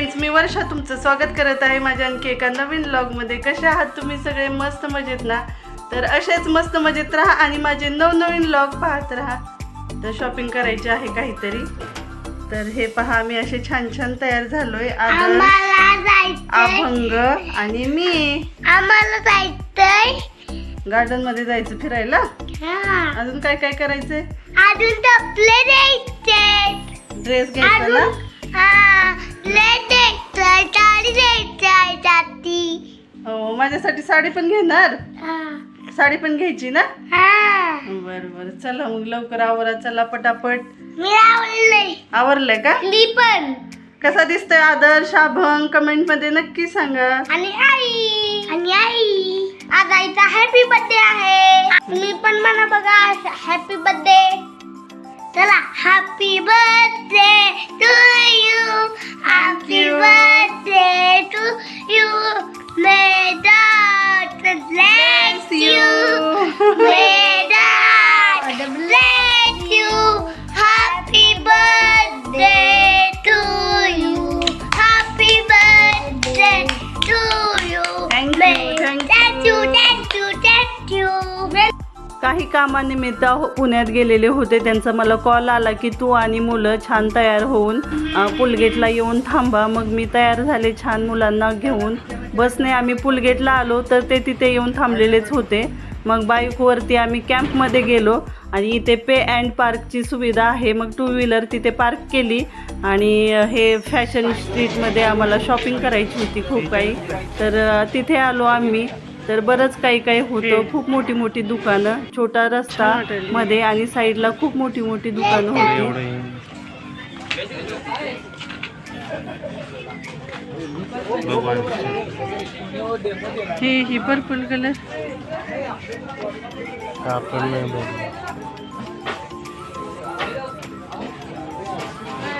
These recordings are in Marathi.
मी वर्षा तुमचं स्वागत करत आहे माझ्या आणखी एका नवीन मध्ये कसे आहात तुम्ही सगळे? मस्त मजेत ना? तर असेच मस्त मजेत राहा आणि माझे नवनवीन लॉग पाहत राहा. तर शॉपिंग करायची आहे काहीतरी. तर हे पहा मी असे छान छान तयार झालोय. अभंग आणि मी. आम्हाला जायचंय. गार्डनमध्ये जायचं फिरायला. अजून काय काय करायचंय? अजून टपले द्यायचे ड्रेस घ्यायचा ना? माझ्यासाठी साडी पण घेणार? हा. साडी पण घ्यायची ना? हा. बर बर. चला मग लवकर आवरा चला पटापट. मी आवरलंय का? मी पण. कसा दिसतोय आदर्श अभंग कमेंटमध्ये नक्की सांगा. आणि आई. आणि आई. आज आईचा हॅपी बर्थडे आहे. तुम्ही पण म्हणा बघा हॅपी बर्थडे चला happy birthday to you happy birthday to you may God bless you may God bless you happy birthday to you happy birthday to you Thank you, May- thank you thank you thank you काही कामानिमित्त हो- पुण्यात गेलेले होते त्यांचा मला कॉल आला की तू आणि मुलं छान तयार होऊन पुलगेटला येऊन थांबा मग मी तयार झाले छान मुलांना घेऊन बसने आम्ही पुलगेटला आलो तर ते तिथे येऊन थांबलेलेच होते. मग बाईकवरती आम्ही कॅम्पमध्ये गेलो आणि इथे पे अँड पार्कची सुविधा आहे. मग टू व्हीलर तिथे पार्क केली आणि हे फॅशन स्ट्रीटमध्ये आम्हाला शॉपिंग करायची होती खूप काही. तर तिथे आलो आम्ही. तर बरंच काही काही होतं. खूप मोठी मोठी दुकानं छोटा रस्ता मध्ये आणि साईडला खूप मोठी मोठी दुकानं होती. ही ही पर्पल कलर कापड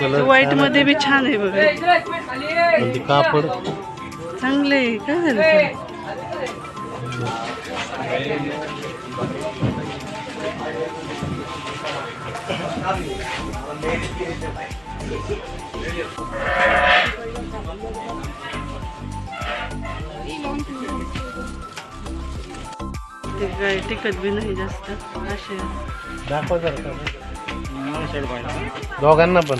व्हाईटमध्ये बी छान आहे बघा. म्हणजे कापड. चांगले आहे काय झालं ते? ते काय टिकत बी नाही जास्त. असे. दाखव जरा. दोघांना पण.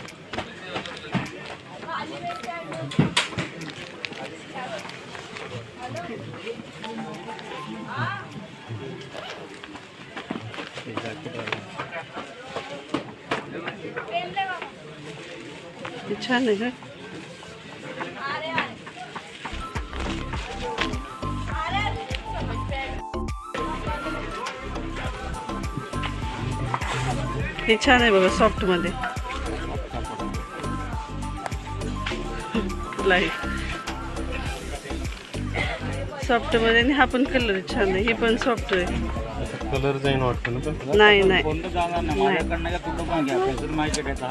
छान आहे का हे छान आहे बघा सॉफ्टमध्ये. लाइट सॉफ्टमध्ये आणि हा पण कलर छान आहे हे पण सॉफ्ट आहे. कलर जाईन वाटतं ना पण? नाही नाही. नाही.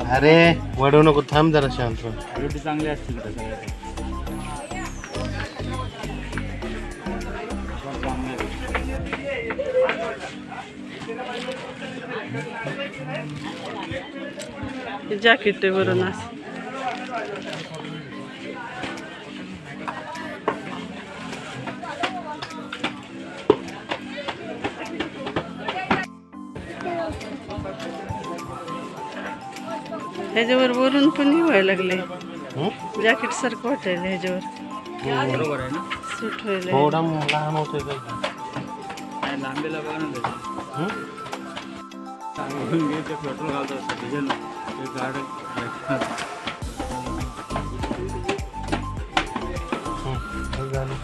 अरे. वडवू नको थांब जरा शांत चांगले असतील का सगळे जॅकेट आहे वरून असं ह्याच्यावर वरून पण हे व्हायला लागले. हं? जॅकेट सारखं वाटायला ह्याच्यावर. बरोबर आहे ना? सूट व्हायला थोडा लहान होतोय का नाही, लांबीला बघा ना त्याचं. हं? मी ते पेट्रोल घालतो असतं डिझेल. ते गाडी हं, बस झालं.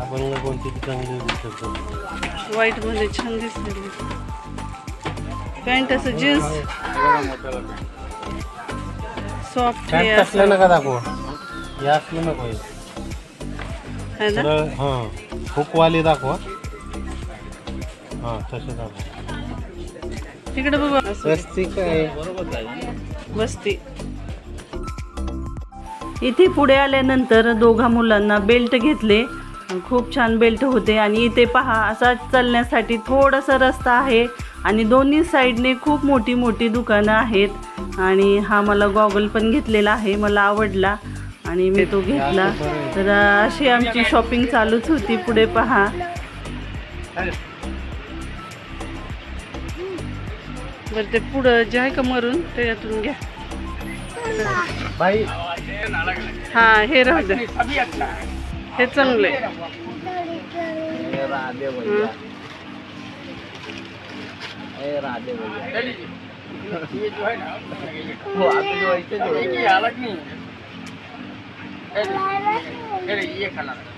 अभंग कोणती ती चांगली दिसत व्हाईटमध्ये छान दिसते. पॅन्ट असं जीन्स सॉफ्ट पॅन्ट आहे कसलं असं. नका दाखव. हे असलं नको हे. हुकवाली दाखवा. हां तसे दाखवा. तिकडे बघू. रस्ती काय? बसती इथे पुढे आल्यानंतर दोघा मुलांना बेल्ट घेतले. खूप छान बेल्ट होते. आणि इथे पहा असा चालण्यासाठी थोडासा रस्ता आहे. आणि दोन्ही साईडने खूप मोठी मोठी दुकानं आहेत. आणि हा मला गॉगल पण घेतलेला आहे मला आवडला. आणि मी तो घेतला. तर अशी आमची शॉपिंग चालूच होती. पुढे पहा. बरं ते पुढं जे आहे का मरून त्याच्यातून घ्या. हा हे राहू द्या. हे चांगलं आहे એ રાધે ભાઈ ये जो है ना वो आप जो ऐसे जो ये अलग नहीं है ये कलर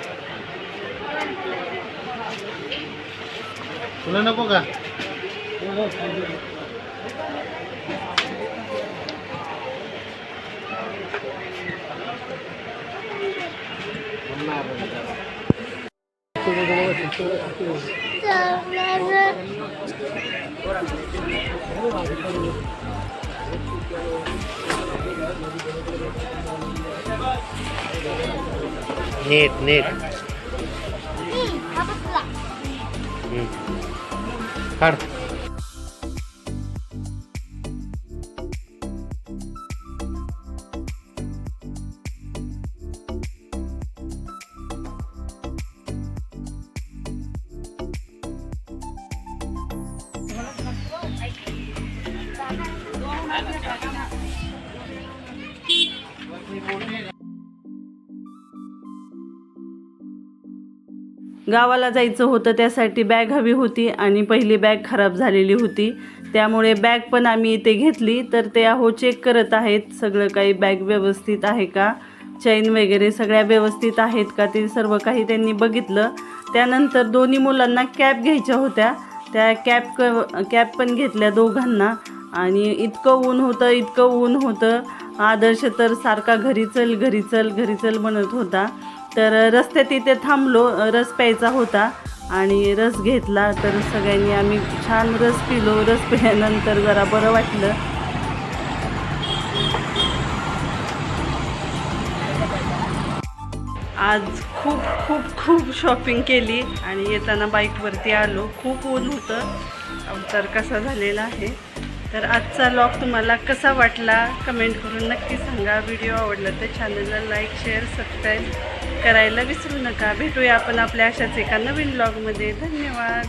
तुला नको का नीट नीट Mm. Claro. गावाला जायचं होतं त्यासाठी बॅग हवी होती आणि पहिली बॅग खराब झालेली होती. त्यामुळे बॅग पण आम्ही इथे घेतली. तर ते अहो चेक करत आहेत सगळं काही बॅग व्यवस्थित आहे का? चैन वगैरे सगळ्या व्यवस्थित आहेत का? ते सर्व काही त्यांनी बघितलं. त्यानंतर दोन्ही मुलांना कॅप घ्यायच्या होत्या. त्या कॅप क कॅप पण घेतल्या दोघांना. आणि इतकं ऊन होतं इतकं ऊन होतं. आदर्श तर सारखा घरी चल घरी चल घरी चल म्हणत होता. तर रस्त्यात तिथे थांबलो रस प्यायचा होता आणि रस घेतला तर सगळ्यांनी आम्ही छान रस पिलो. रस पिल्यानंतर जरा बरं वाटलं. आज खूप खूप खूप शॉपिंग केली आणि येताना बाईकवरती आलो. खूप ऊन होतं. अवतार कसा झालेला आहे. तर आजचा लॉग तुम्हाला कसा वाटला? कमेंट करून नक्की सांगा. व्हिडिओ आवडला तर चॅनलला लाईक शेअर सबस्क्राईब करायला विसरू नका. भेटूया आपण आपल्या अशाच एका नवीन ब्लॉगमध्ये धन्यवाद.